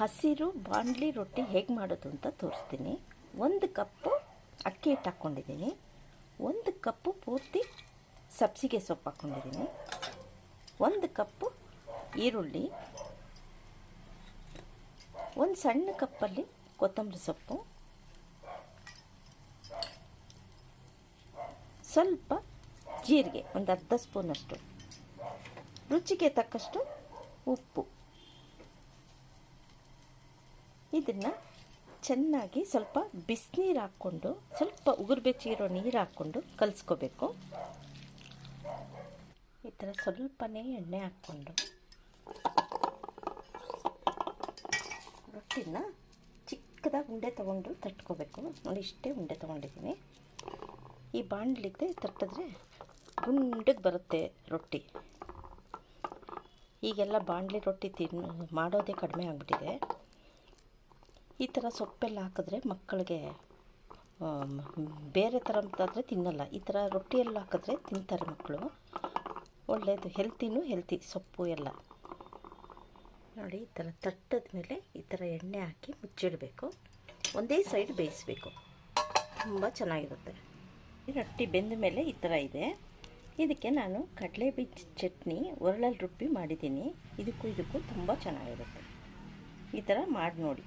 ಹಸಿರು ಬಾಂಡ್ಲಿ ರೊಟ್ಟಿ ಹೇಗೆ ಮಾಡೋದು ಅಂತ ತೋರಿಸ್ತೀನಿ. ಒಂದು ಕಪ್ಪು ಅಕ್ಕಿ ಹಿಟ್ಟು ಹಾಕ್ಕೊಂಡಿದ್ದೀನಿ. ಒಂದು ಕಪ್ಪು ಪೂರ್ತಿ ಸಬ್ಸಿಗೆ ಸೊಪ್ಪು ಹಾಕ್ಕೊಂಡಿದ್ದೀನಿ. ಒಂದು ಕಪ್ಪು ಈರುಳ್ಳಿ. ಒಂದು ಸಣ್ಣ ಕಪ್ಪಲ್ಲಿ ಕೊತ್ತಂಬರಿ ಸೊಪ್ಪು. ಸ್ವಲ್ಪ ಜೀರಿಗೆ, ಒಂದು ಅರ್ಧ ಸ್ಪೂನಷ್ಟು. ರುಚಿಗೆ ತಕ್ಕಷ್ಟು ಉಪ್ಪು. ಇದನ್ನು ಚೆನ್ನಾಗಿ ಸ್ವಲ್ಪ ಬಿಸಿನೀರು ಹಾಕ್ಕೊಂಡು, ಸ್ವಲ್ಪ ಉಗುರು ಬೆಚ್ಚಿರೋ ನೀರು ಹಾಕ್ಕೊಂಡು ಕಲಿಸ್ಕೋಬೇಕು. ಈ ಥರ ಸ್ವಲ್ಪನೇ ಎಣ್ಣೆ ಹಾಕ್ಕೊಂಡು. ರೊಟ್ಟಿನ ಚಿಕ್ಕದಾಗಿ ಉಂಡೆ ತೊಗೊಂಡು ತಟ್ಕೋಬೇಕು. ನೋಡಿ, ಇಷ್ಟೇ ಉಂಡೆ ತೊಗೊಂಡಿದ್ದೀನಿ. ಈ ಬಾಣಲಿಗೆ ತಟ್ಟಿದ್ರೆ ಗುಂಡಗೆ ಬರುತ್ತೆ ರೊಟ್ಟಿ. ಈಗೆಲ್ಲ ಬಾಣಲಿ ರೊಟ್ಟಿ ತಿನ್ನು ಮಾಡೋದೇ ಕಡಿಮೆ ಆಗಿಬಿಟ್ಟಿದೆ. ಈ ಥರ ಸೊಪ್ಪೆಲ್ಲ ಹಾಕಿದ್ರೆ ಮಕ್ಕಳಿಗೆ ಬೇರೆ ಥರ ಆದರೆ ತಿನ್ನಲ್ಲ. ಈ ಥರ ರೊಟ್ಟಿಯೆಲ್ಲ ಹಾಕಿದ್ರೆ ತಿಂತಾರೆ ಮಕ್ಕಳು. ಒಳ್ಳೆಯದು ಹೆಲ್ತಿನೂ ಹೆಲ್ತಿ ಸೊಪ್ಪು ಎಲ್ಲ. ನೋಡಿ, ಈ ಥರ ತಟ್ಟದ ಮೇಲೆ ಈ ಥರ ಎಣ್ಣೆ ಹಾಕಿ ಮುಚ್ಚಿಡಬೇಕು. ಒಂದೇ ಸೈಡ್ ಬೇಯಿಸಬೇಕು. ತುಂಬ ಚೆನ್ನಾಗಿರುತ್ತೆ. ಈ ರೊಟ್ಟಿ ಬೆಂದ ಮೇಲೆ ಈ ಥರ ಇದೆ. ಇದಕ್ಕೆ ನಾನು ಕಡಲೆ ಬೀಜ ಚಟ್ನಿ, ಒರಳಲ್ಲಿ ರುಬ್ಬಿ ಮಾಡಿದ್ದೀನಿ. ಇದಕ್ಕೂ ಇದಕ್ಕೂ ತುಂಬ ಚೆನ್ನಾಗಿರುತ್ತೆ. ಈ ಥರ ಮಾಡಿ ನೋಡಿ.